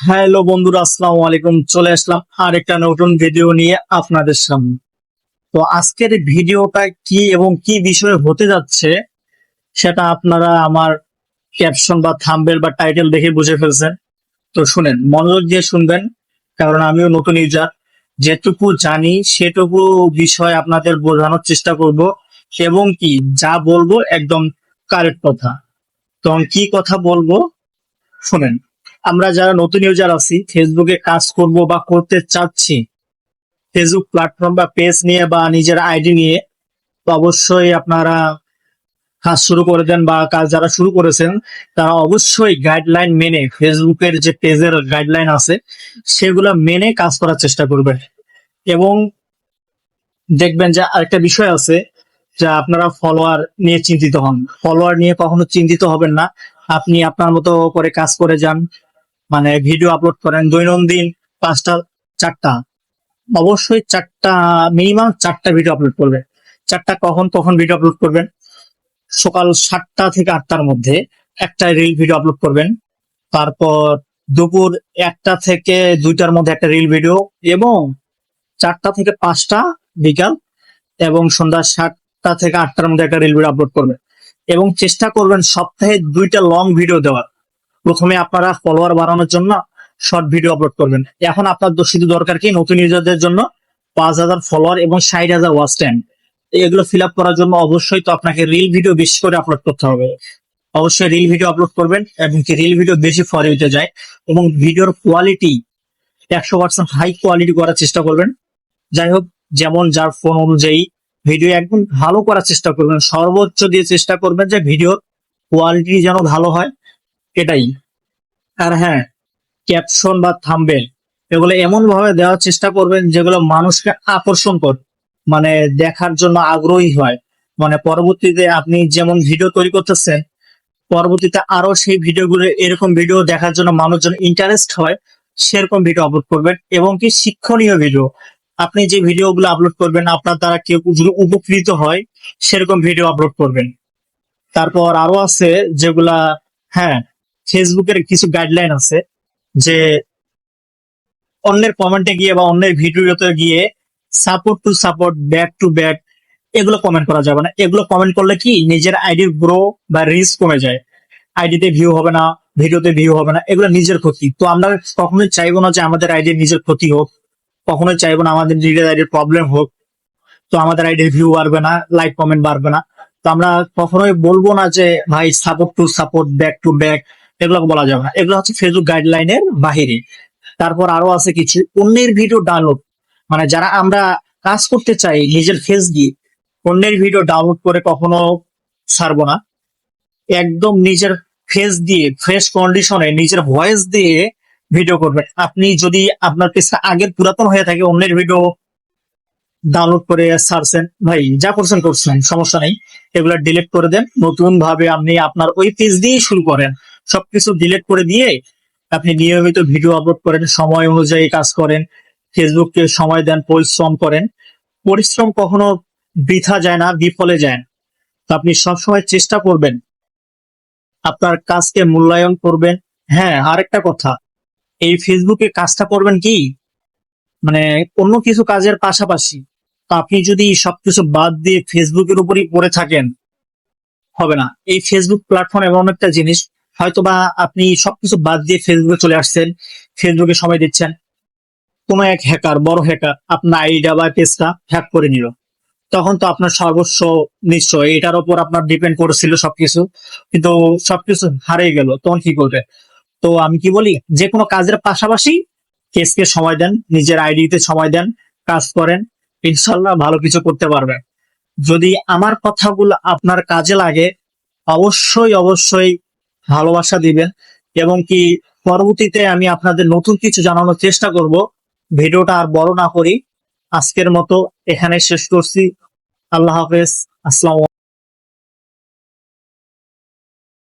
Hello বন্ধুরা, আসসালামু আলাইকুম। চলে আসলাম আর একটা নতুন ভিডিও নিয়ে আপনাদের সামনে। তো আজকের ভিডিওটা কি এবং কি বিষয়ে হতে যাচ্ছে, সেটা আপনারা আমার ক্যাপশন বা থাম্বেল বা টাইটেল দেখে বুঝে ফেলছেন। তো শুনেন, মনোযোগ দিয়ে শুনবেন, কারণ আমিও নতুন ইউজার যেটুকু জানি, সেটুকু বিষয় আপনাদের বোঝানোর চেষ্টা করব এবং কি যা বলব একদম কারেক্ট কথা। তখন কি কথা বলব? শুনেন। আমরা যারা নতুন ইউজার আছি ফেসবুকে কাজ করব বা করতে চাচ্ছি ফেসবুক প্ল্যাটফর্ম বা পেজ নিয়ে বা নিজের আইডি নিয়ে, তো অবশ্যই আপনারা কাজ শুরু করে দেন বা কাজ যারা শুরু করেছেন, তারা অবশ্যই গাইডলাইন মেনে ফেসবুকের যে পেজের গাইডলাইন আছে, সেগুলো মেনে কাজ করার চেষ্টা করবেন। এবং দেখবেন যে আরেকটা বিষয় আছে, যে আপনারা ফলোয়ার নিয়ে চিন্তিত হন। ফলোয়ার নিয়ে কখনো চিন্তিত হবেন না। আপনি আপনার মতো করে কাজ করে যান মানে ভিডিও আপলোড করেন দৈনন্দিন পাঁচটা, চারটা। অবশ্যই চারটা মিনিমাম চারটা ভিডিও আপলোড করবেন। চারটা কখন কখন ভিডিও আপলোড করবেন? সকাল সাতটা থেকে আটটার মধ্যে একটা রিল ভিডিও আপলোড করবেন। তারপর দুপুর একটা থেকে দুইটার মধ্যে একটা রিল ভিডিও এবং চারটা থেকে পাঁচটা বিকাল এবং সন্ধ্যা সাতটা থেকে আটটার মধ্যে একটা রিল ভিডিও আপলোড করবেন। এবং চেষ্টা করবেন সপ্তাহে দুইটা লং ভিডিও দেওয়ার। প্রথমে আপনারা ফলোয়ার বাড়ানোর জন্য শর্ট ভিডিও আপলোড করবেন। এখন আপনার শুধু দরকার কি? নতুন ইউজারদের জন্য পাঁচ হাজার ফলোয়ার এবং ষাট হাজার ওয়াচ টাইম এগুলো ফিল আপ করার জন্য অবশ্যই তো আপনাকে রিল ভিডিও বেশি করে আপলোড করতে হবে। অবশ্যই রিল ভিডিও আপলোড করবেন এবং কি রিল ভিডিও বেশি ফর হতে যায় এবং ভিডিওর কোয়ালিটি একশো পার্সেন্ট হাই কোয়ালিটি করার চেষ্টা করবেন। যাই হোক, যেমন যার ফোন অনুযায়ী ভিডিও একদম ভালো করার চেষ্টা করবেন। সর্বোচ্চ দিয়ে চেষ্টা করবেন যে ভিডিওর কোয়ালিটি যেন ভালো হয়। এটাই। আর হ্যাঁ ক্যাপশন বা থাম্বেল, এগুলো এমন ভাবে দেওয়ার চেষ্টা করবেন যেগুলো মানুষকে আকর্ষণ কর মানে দেখার জন্য আগ্রহী হয়। মানে পরবর্তীতে আপনি যেমন ভিডিও তৈরি করতেছেন, পরবর্তীতে আরও সেই ভিডিওগুলো এরকম ভিডিও দেখার জন্য মানুষজন ইন্টারেস্ট হয়, সেরকম ভিডিও আপলোড করবেন এবং কি শিক্ষণীয় ভিডিও আপনি যে ভিডিওগুলো আপলোড করবেন, আপনার দ্বারা কেউ উপকৃত হয়, সেরকম ভিডিও আপলোড করবেন। তারপর আরও আছে যেগুলা হ্যাঁ ফেসবুকের কিছু গাইডলাইন আছে যে অন্যের কমেন্টে গিয়ে বা অন্যের ভিডিওতে গিয়ে support to support back to back এগুলো কমেন্ট করা যাবে না। এগুলো কমেন্ট করলে কি নিজের আইডির গ্রো বা রিস্ক কমে যায়। আইডিতে ভিউ হবে না ভিডিওতে ভিউ হবে না, এগুলো নিজের ক্ষতি। তো আমরা কখনোই চাইব না যে আমাদের আইডির নিজের ক্ষতি হোক, কখনোই চাইব না আমাদের নিজের আইডির প্রবলেম হোক। তো আমাদের আইডির ভিউ বাড়বে না লাইক কমেন্ট বাড়বে না। তো আমরা কখনোই বলব না যে, ভাই support to support back to back এগুলো বলা যাবে না। এগুলো হচ্ছে ফেসবুক গাইডলাইনের বাহিরে। তারপর আরও আছে কিছু অন্যের ভিডিও ডাউনলোড মানে যারা আমরা কাজ করতে চাই নিজের ফেস দিয়ে, অন্যের ভিডিও ডাউনলোড করে কখনো ছাড়বো না। একদম নিজের ফেস দিয়ে ফ্রেশ কন্ডিশনে নিজের ভয়েস দিয়ে ভিডিও করবেন। আপনি যদি আপনার পেজটা আগের পুরাতন হয়ে থাকে, অন্যের ভিডিও ডাউনলোড করে ছাড়ছেন, ভাই, যা করছেন করছেন, সমস্যা নেই। এগুলো ডিলিট করে দেন। নতুন ভাবে আপনি আপনার ওই পেজ দিয়েই শুরু করেন। সবকিছু ডিলেট করে দিয়ে আপনি নিয়মিত ভিডিও আপলোড করেন, সময় অনুযায়ী কাজ করেন ফেসবুককে সময় দেন, পরিশ্রম করেন। পরিশ্রম কখনো বৃথা যায় না, বিফলে যায় না। তো আপনি সবসময় চেষ্টা করবেন আপনার কাজকে মূল্যায়ন করবেন। হ্যাঁ আরেকটা কথা, এই ফেসবুকে কাজটা করবেন কি? মানে অন্য কিছু কাজের পাশাপাশি। তো আপনি যদি সবকিছু বাদ দিয়ে ফেসবুকের উপরই পড়ে থাকেন, হবে না। এই ফেসবুক প্ল্যাটফর্ম এমন একটা জিনিস হয়তোবা আপনি সবকিছু বাদ দিয়ে ফেসবুকে চলে আসছেন ফেসবুকে সময় দিচ্ছেন। কোনো এক হ্যাকার বড় হ্যাকার আপনার আইডিয়া বা পেজটা হ্যাক করে নিল। তখন তো আপনার সর্বস্ব নিশ্চয়, এটার উপর আপনার ডিপেন্ড করেছিল সবকিছু। কিন্তু সবকিছু হারিয়ে গেল, তখন কি করবে? তো আমি কি বলি, যে কোনো কাজের পাশাপাশি কেসকে সময় দেন, নিজের আইডিতে সময় দেন, কাজ করেন ইনশাল্লাহ ভালো কিছু করতে পারবেন। যদি আমার কথাগুলো আপনার কাজে লাগে, অবশ্যই অবশ্যই ভালোবাসা দিবেন এবং কি পরবর্তীতে আমি আপনাদের নতুন কিছু জানানোর চেষ্টা করব। ভিডিওটা আর বড় না করি। আজকের মতো এখানে শেষ করছি। আল্লাহ হাফেজ। আসসালাম